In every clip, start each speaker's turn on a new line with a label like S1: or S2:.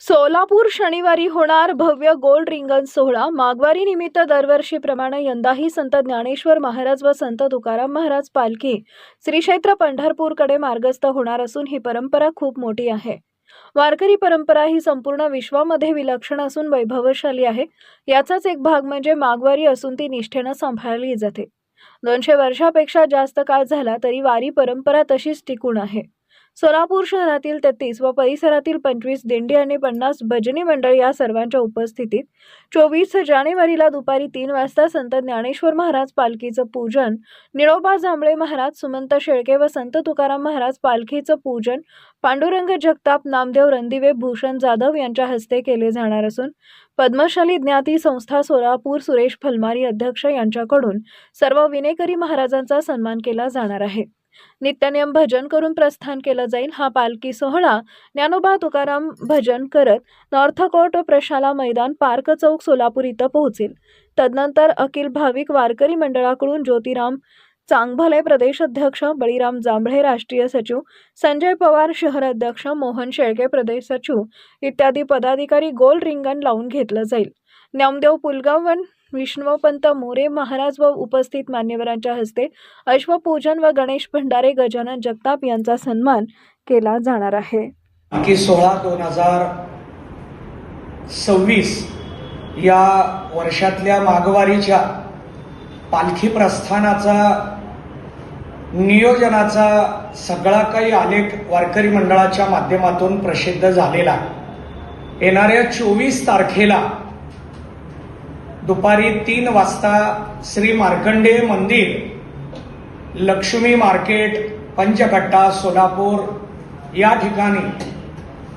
S1: सोलापूर शनिवारी होणार भव्य गोल्ड रिंगण सोहळा. माघवारी निमित्त दरवर्षीप्रमाणे यंदाही संत ज्ञानेश्वर महाराज व संत तुकाराम महाराज पालखी श्रीक्षेत्र पंढरपूरकडे मार्गस्थ होणार असून ही परंपरा खूप मोठी आहे. वारकरी परंपरा ही संपूर्ण विश्वामध्ये विलक्षण असून वैभवशाली आहे. याचाच एक भाग म्हणजे माघवारी असून ती निष्ठेनं सांभाळली जाते. दोनशे वर्षापेक्षा जास्त काळ झाला तरी वारी परंपरा तशीच टिकून आहे. सोलापूर शहरातील तेहतीस व परिसरातील पंचवीस दिंडी आणि पन्नास भजनी मंडळ या सर्वांच्या उपस्थितीत चोवीस जानेवारीला दुपारी तीन वाजता संत ज्ञानेश्वर महाराज पालखीचं पूजन निळोबा जांभळे महाराज सुमंत शेळके व संत तुकाराम महाराज पालखीचं पूजन पांडुरंग जगताप नामदेव रणदिवे भूषण जाधव यांच्या हस्ते केले जाणार असून पद्मशाली ज्ञाती संस्था सोलापूर सुरेश फलमारी अध्यक्ष यांच्याकडून सर्व विनेकरी महाराजांचा सन्मान केला जाणार आहे. नित्यनियम भजन करून प्रस्थान केलं जाईल. हा पालखी सोहळा ज्ञानोबा तुकाराम भजन करत नॉर्थ कोर्ट प्रशाला मैदान पार्क चौक सोलापूर इथं पोहोचेल. तदनंतर अखिल भाविक वारकरी मंडळाकडून ज्योतिराम चांगभले प्रदेश अध्यक्ष बळीराम जांभळे राष्ट्रीय सचिव संजय पवार शहर अध्यक्ष मोहन शेळके प्रदेश सचिव इत्यादी पदाधिकारी गोल रिंगण लावून घेतलं जाईल. ज्ञामदेव पुलगावन विष्णुपंत मोरे महाराज व उपस्थित मान्यवरांच्या हस्ते अश्वपूजन व गणेश भंडारे गजानन जगताप यांचा सन्मान केला जाणार आहे.
S2: की सोळा दोन हजार सव्वीस या वर्षातल्या माघवारीच्या पालखी प्रस्थानाचा नियोजनाचा सगळा काही आलेख वारकरी मंडळाच्या माध्यमातून प्रसिद्ध झालेला येणाऱ्या चोवीस तारखेला दुपारी तीन वाजता श्री मार्कंडेय मंदिर लक्ष्मी मार्केट पंचकट्टा सोलापूर या ठिकाणी.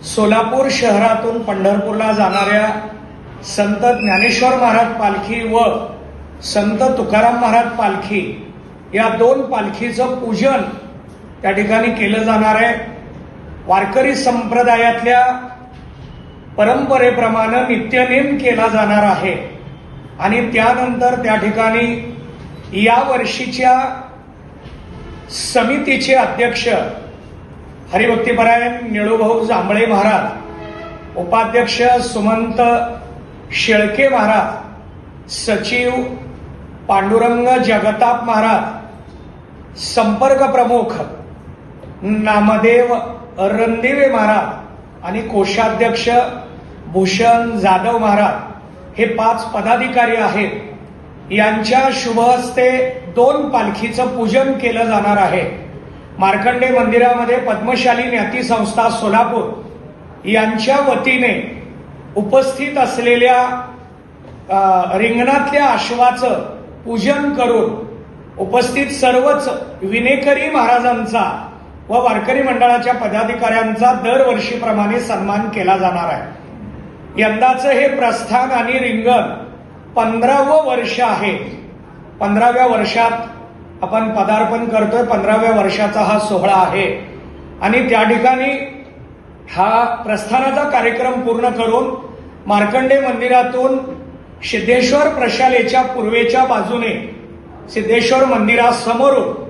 S2: सोलापूर शहरातून पंढरपूरला जाणाऱ्या संत ज्ञानेश्वर महाराज पालखी व संत तुकाराम महाराज पालखी या दोन पालखीचं पूजन त्या ठिकाणी केलं जाणार आहे. वारकरी संप्रदायातल्या परंपरेप्रमाणे नित्यनेम केला जाणार आहे. आणि त्यानंतर त्या ठिकाणी या वर्षीच्या समितीचे अध्यक्ष हरिभक्तीपरायण निळूभाऊ जांभळे महाराज उपाध्यक्ष सुमंत शेळके महाराज सचिव पांडुरंग जगताप महाराज संपर्क प्रमुख नामदेव रणदिवे महाराज आणि कोषाध्यक्ष भूषण जाधव महाराज. हे पाच पदाधिकारी आहेत. यांच्या शुभ हस्ते दोन पालखीचं पूजन केलं जाणार आहे. मार्कंडे मंदिरामध्ये पद्मशाली ज्ञाती संस्था सोलापूर यांच्या वतीने उपस्थित असलेल्या रिंगणातल्या अश्वाचं पूजन करून उपस्थित सर्वच विनेकरी महाराजांचा व वारकरी मंडळाच्या पदाधिकाऱ्यांचा दरवर्षीप्रमाणे सन्मान केला जाणार आहे. यंदाचं हे प्रस्थान आणि रिंगण पंधरावं वर्ष आहे. पंधराव्या वर्षात आपण पदार्पण करतोय पंधराव्या वर्षाचा हा सोहळा आहे. आणि त्या ठिकाणी हा प्रस्थानाचा कार्यक्रम पूर्ण करून मार्कंडे मंदिरातून सिद्धेश्वर प्रशालेच्या पूर्वेच्या बाजूने सिद्धेश्वर मंदिरासमोरून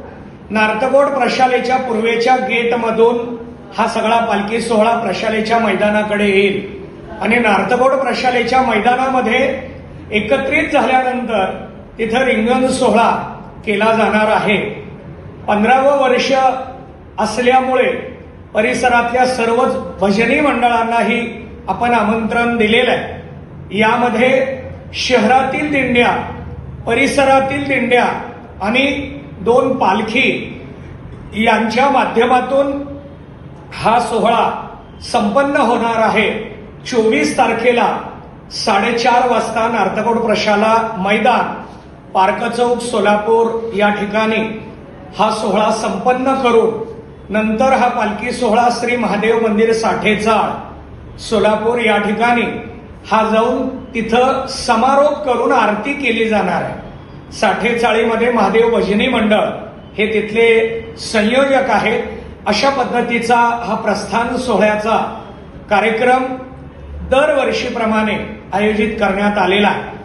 S2: नार्तकोट प्रशालेच्या पूर्वेच्या गेटमधून हा सगळा पालखी सोहळा प्रशालेच्या मैदानाकडे येईल. आणि नार्तकोट प्रशालेच्या मैदानामध्ये एकत्रित झाल्यानंतर तिथं रिंगण सोहळा केला जाणार आहे. पंधरावं वर्ष असल्यामुळे परिसरातल्या सर्वच भजनी मंडळांनाही आपण आमंत्रण दिलेलं आहे. यामध्ये शहरातील दिंड्या परिसरातील दिंड्या आणि दोन पालखी यांच्या माध्यमातून हा सोहळा संपन्न होणार आहे. चोवीस तारखेला साडेचार वाजता नार्थकोट प्रशाला मैदान पार्क चौक सोलापूर या ठिकाणी हा सोहळा संपन्न करून नंतर हा पालखी सोहळा श्री महादेव मंदिर साठेचाळ सोलापूर या ठिकाणी हा जाऊन तिथं समारोप करून आरती केली जाणार आहे. साठेचाळीमध्ये महादेव भजनी मंडळ हे तिथले संयोजक आहेत. अशा पद्धतीचा हा प्रस्थान सोहळ्याचा कार्यक्रम दरवर्षीप्रमाणे आयोजित करण्यात आलेला आहे.